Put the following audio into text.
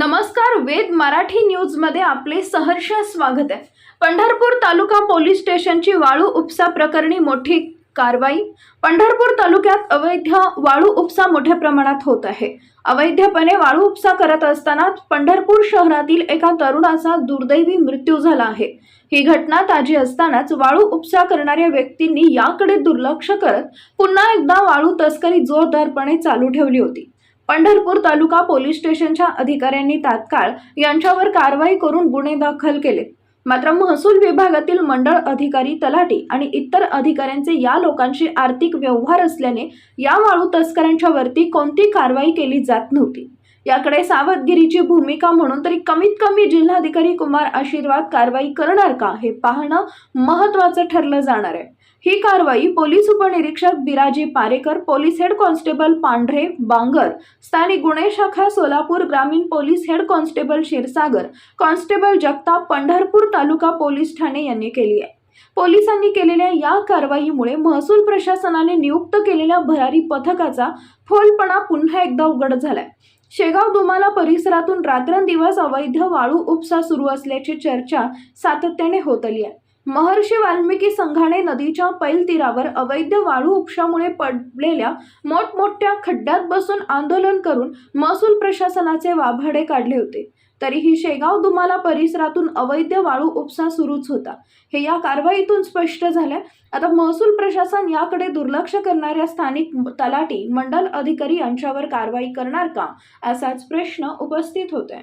नमस्कार वेद मराठी न्यूजमध्ये आपले सहर्ष स्वागत आहे. पंढरपूर तालुका पोलीस स्टेशनची वाळू उपसा प्रकरणी मोठी कारवाई. पंढरपूर तालुक्यात अवैध वाळू उपसा मोठ्या प्रमाणात होत आहे. अवैधपणे वाळू उपसा करत असताना पंढरपूर शहरातील एका तरुणाचा दुर्दैवी मृत्यू झाला आहे. ही घटना ताजी असतानाच वाळू उपसा करणाऱ्या व्यक्तींनी याकडे दुर्लक्ष करत पुन्हा एकदा वाळू तस्करी जोरदारपणे चालू ठेवली होती. पंढरपूर तालुका पोलीस स्टेशनच्या अधिकाऱ्यांनी तात्काळ यांच्यावर कारवाई करून गुन्हे दाखल केले. मात्र महसूल विभागातील मंडळ अधिकारी तलाठी आणि इतर अधिकाऱ्यांचे या लोकांशी आर्थिक व्यवहार असल्याने या वाळू तस्करांच्या वरती कोणती कारवाई केली जात नव्हती. याकडे सावधगिरीची भूमिका म्हणून तरी कमीत कमी जिल्हाधिकारी कुमार आशीर्वाद कारवाई करणार का हे पाहणं महत्वाचं ठरलं जाणार आहे. ही कारवाई पोलीस उपनिरीक्षक Biraji Parekar police head constable Pandhare Bangar स्थानिक गुन्हे शाखा सोलापूर ग्रामीण police head constable Kshirsagar constable Jagtap Pandharpur taluka police Thane यांनी केली आहे. पोलिसांनी केलेल्या या कारवाईमुळे महसूल प्रशासनाने नियुक्त केलेल्या भरारी पथकाचा फोलपणा पुन्हा एकदा उघड झालाय. शेगाव दुमाला परिसरातून रात्रंदिवस अवैध वाळू उपसा सुरू असल्याची चर्चा सातत्याने होत आली आहे. महर्षी वाल्मिकी संघाने नदीच्या पैल तीरावर अवैध वाळू उपशामुळे पडलेल्या मोठमोठ्या खड्ड्यात बसून आंदोलन करून महसूल प्रशासनाचे वाभाडे काढले होते. तरीही शेगाव दुमाला परिसरातून अवैध वाळू उपसा सुरूच होता. हे या कारवाईतून स्पष्ट झाले आता महसूल प्रशासन याकडे दुर्लक्ष करणाऱ्या स्थानिक तलाठी मंडल अधिकारी यांच्यावर कारवाई करणार का? असाच प्रश्न उपस्थित होतोय.